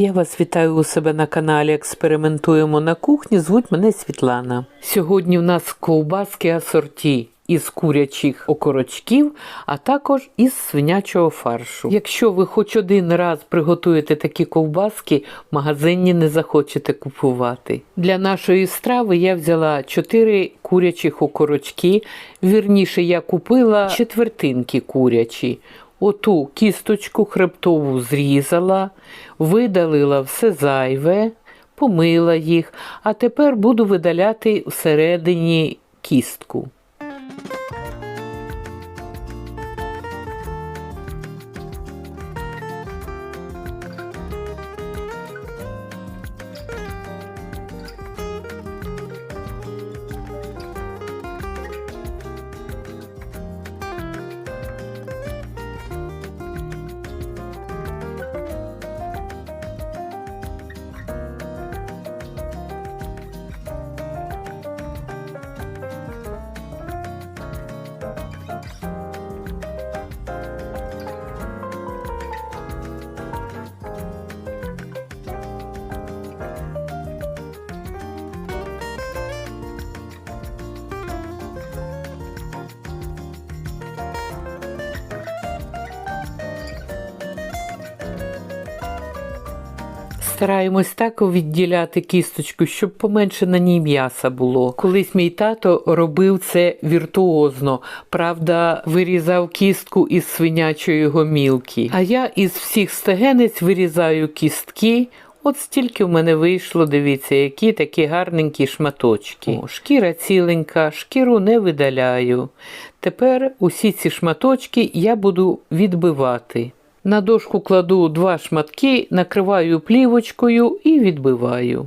Я вас вітаю у себе на каналі Експериментуємо на кухні. Звуть мене Світлана. Сьогодні в нас ковбаски асорті із курячих окорочків, а також із свинячого фаршу. Якщо ви хоч один раз приготуєте такі ковбаски, в магазині не захочете купувати. Для нашої страви я взяла 4 курячих окорочки. Вірніше, я купила четвертинки курячі. Оту кісточку хребтову зрізала, видалила все зайве, помила їх, а тепер буду видаляти всередині кістку. Стараємось так відділяти кісточку, щоб поменше на ній м'яса було. Колись мій тато робив це віртуозно, правда, вирізав кістку із свинячої гомілки. А я із всіх стегенець вирізаю кістки. От стільки в мене вийшло, дивіться, які такі гарненькі шматочки. О, шкіра ціленька, шкіру не видаляю. Тепер усі ці шматочки я буду відбивати. На дошку кладу два шматки, накриваю плівочкою і відбиваю.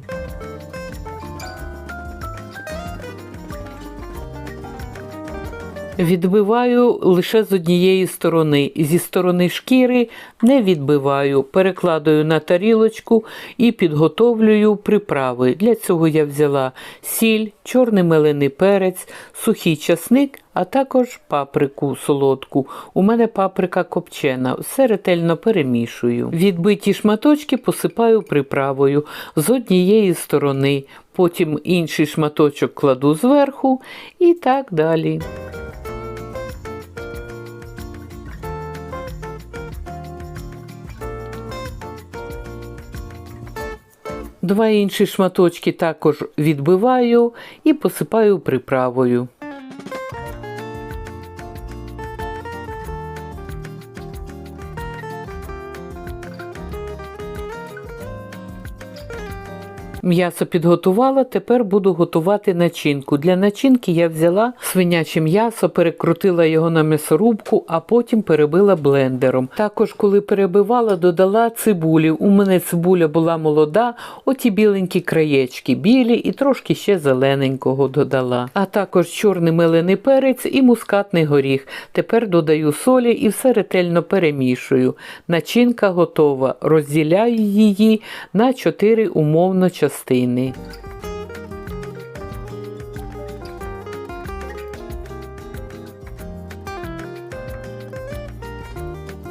Відбиваю лише з однієї сторони. Зі сторони шкіри не відбиваю, перекладаю на тарілочку і підготовлюю приправи. Для цього я взяла сіль, чорний мелений перець, сухий часник, а також паприку солодку. У мене паприка копчена. Все ретельно перемішую. Відбиті шматочки посипаю приправою з однієї сторони, потім інший шматочок кладу зверху і так далі. Два інші шматочки також відбиваю і посипаю приправою. М'ясо підготувала, тепер буду готувати начинку. Для начинки я взяла свиняче м'ясо, перекрутила його на м'ясорубку, а потім перебила блендером. Також, коли перебивала, додала цибулі. У мене цибуля була молода, оті біленькі краєчки, білі і трошки ще зелененького додала. А також чорний мелений перець і мускатний горіх. Тепер додаю солі і все ретельно перемішую. Начинка готова. Розділяю її на 4 умовно частини.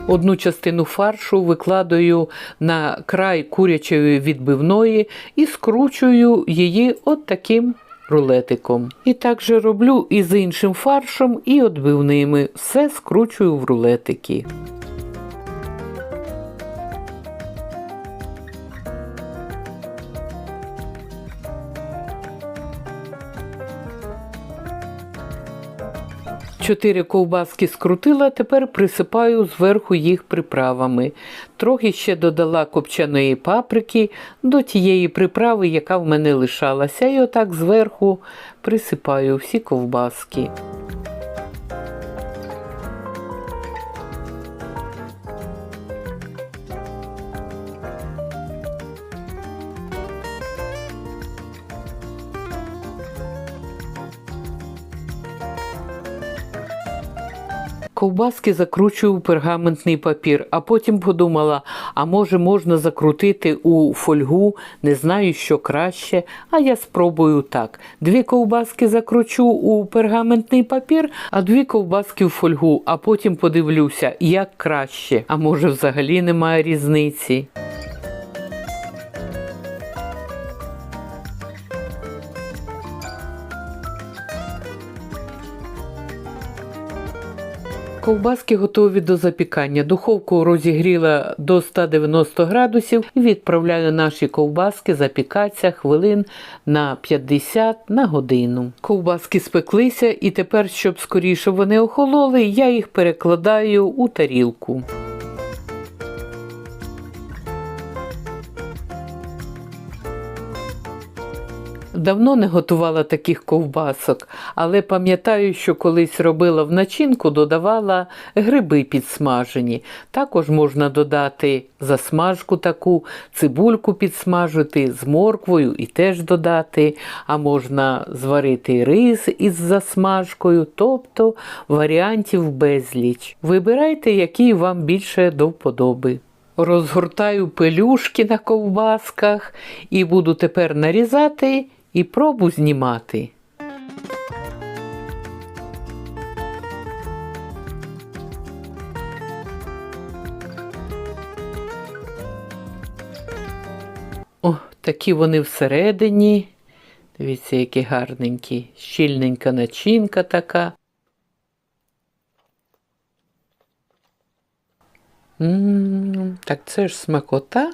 Одну частину фаршу викладаю на край курячої відбивної і скручую її от таким рулетиком. І так же роблю і з іншим фаршом, і відбивними. Все скручую в рулетики. Чотири ковбаски скрутила, тепер присипаю зверху їх приправами. Трохи ще додала копчаної паприки до тієї приправи, яка в мене лишалася. І отак зверху присипаю всі ковбаски. Ковбаски закручую в пергаментний папір, а потім подумала, а може можна закрутити у фольгу, не знаю, що краще, а я спробую так. Дві ковбаски закручу у пергаментний папір, а дві ковбаски в фольгу, а потім подивлюся, як краще, а може взагалі немає різниці. Ковбаски готові до запікання. Духовку розігріла до 190 градусів і відправляю наші ковбаски запікатися хвилин на 50 на годину. Ковбаски спеклися, і тепер, щоб скоріше вони охололи, я їх перекладаю у тарілку. Давно не готувала таких ковбасок, але пам'ятаю, що колись робила в начинку, додавала гриби підсмажені. Також можна додати засмажку таку, цибульку підсмажити з морквою і теж додати, а можна зварити рис із засмажкою, тобто варіантів безліч. Вибирайте, який вам більше до вподоби. Розгортаю пелюшки на ковбасках і буду тепер нарізати і пробу знімати. О, такі вони всередині. Дивіться, які гарненькі. Щільненька начинка така. М, Так це ж смакота.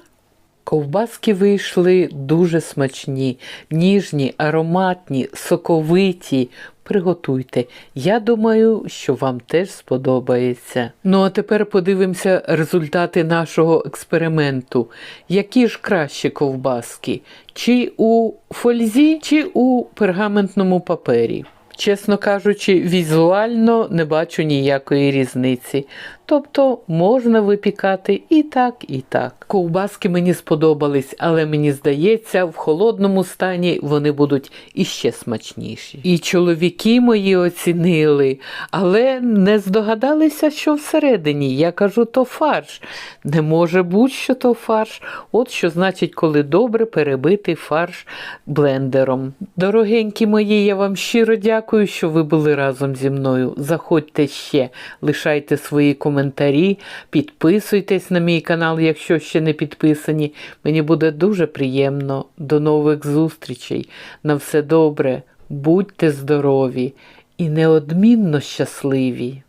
Ковбаски вийшли дуже смачні, ніжні, ароматні, соковиті. Приготуйте. Я думаю, що вам теж сподобається. Ну а тепер подивимося результати нашого експерименту. Які ж кращі ковбаски? Чи у фользі, чи у пергаментному папері? Чесно кажучи, візуально не бачу ніякої різниці. Тобто можна випікати і так, і так. Ковбаски мені сподобались, але мені здається, в холодному стані вони будуть іще смачніші. І чоловіки мої оцінили, але не здогадалися, що всередині. Я кажу, то фарш. Не може бути, що то фарш. От що значить, коли добре перебити фарш блендером. Дорогенькі мої, я вам щиро дякую, що ви були разом зі мною. Заходьте ще, лишайте свої коментарі коментарі, підписуйтесь на мій канал, якщо ще не підписані. Мені буде дуже приємно. До нових зустрічей. На все добре, будьте здорові і неодмінно щасливі!